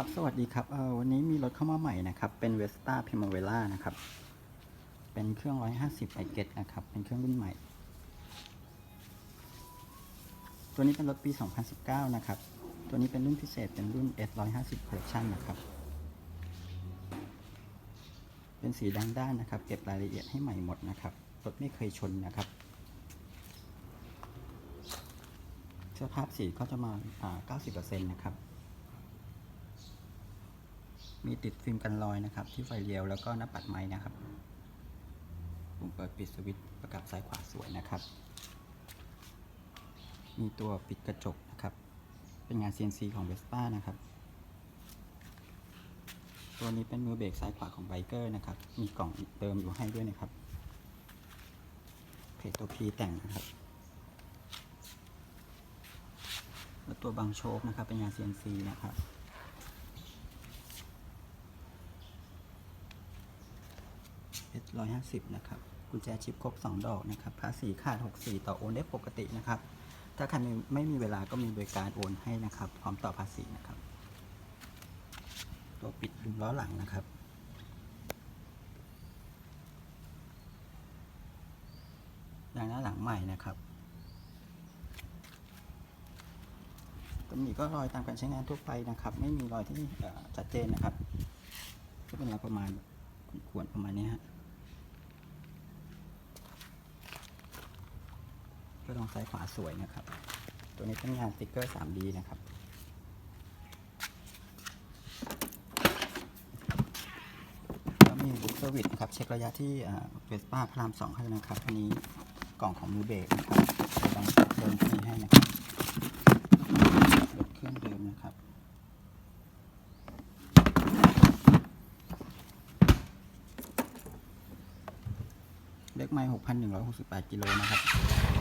ครับ สวัสดีครับเออวันนี้มีรถเข้ามาใหม่นะครับ เป็น Vesta Primavera นะครับ เป็นเครื่อง 150 i g e t นะครับ เป็นเครื่องรุ่นใหม่ ตัวนี้เป็นรถปี 2019 นะครับ ตัวนี้เป็นรุ่นพิเศษ เป็นรุ่น S150 Collection นะครับ เป็นสีแดงด้านนะครับ เก็บรายละเอียดให้ใหม่หมดนะครับ รถไม่เคยชนนะครับสภาพสีก็จะมา 90%นะครับ มีติดฟิล์มกันรอยนะครับ ที่ไฟเลี้ยวแล้วก็หน้าปัดไม้นะครับปุ่มเปิดปิดสวิตช์ประกับซ้ายขวาสวยนะครับ มีตัวปิดกระจกนะครับ เป็นงาน CNC ของ Vespa นะครับ ตัวนี้เป็นมือเบรกซ้ายขวาของไบเกอร์นะครับ มีกล่องเติมอยู่ให้ด้วยนะครับเพจตัว P แต่งนะครับแล้วตัวบังโชคนะครับเป็นงาน CNC นะครับ S ร้อยห้าสิบนะครับกุญแจชิปครบ 2 ดอกนะครับภาษีขาด 64 ต่อโอนได้ปกตินะครับ ถ้าใครไม่ไม่มีเวลาก็มีบริการโอนให้นะครับ พร้อมต่อภาษีนะครับ ตัวปิดดุมล้อหลังนะครับยางหน้าหลังใหม่นะครับตำหนิก็รอยตามการใช้งานทั่วไปนะครับ ไม่มีรอยที่ชัดเจนนะครับก็เป็นรอยประมาณขวนประมาณนี้ฮะ ก็ลองซ้ายขวาสวยนะครับ ตัวนี้เป็นงานสติกเกอร์ 3D นะครับก็มีบุ๊กเซอร์วิสนะครับ เช็คระยะที่เวสป้าพระรามสองให้นะครับอันนี้กล่องของมือเบรกนะครับจะต้องเดินที่ให้นะครับรถเครื่องเดิมนะครับเลขไม้6,168 กิโลนะครับ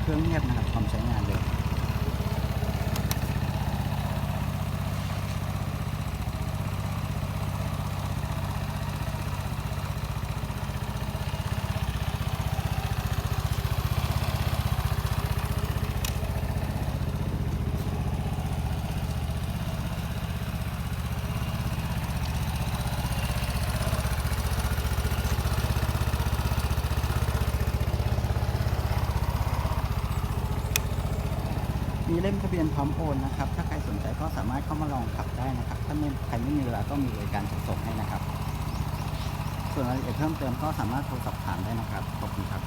เครื่องเงียบนะครับความใช้งานเลย มีเล่มทะเบียนพร้อมโอนนะครับ ถ้าใครสนใจก็สามารถเข้ามาลองขับได้นะครับ ถ้าไม่ใครไม่มีเวลาก็มีบริการจัดส่งให้นะครับ ส่วนรายละเอียดเพิ่มเติมก็สามารถโทรสอบถามได้นะครับ ขอบคุณครับ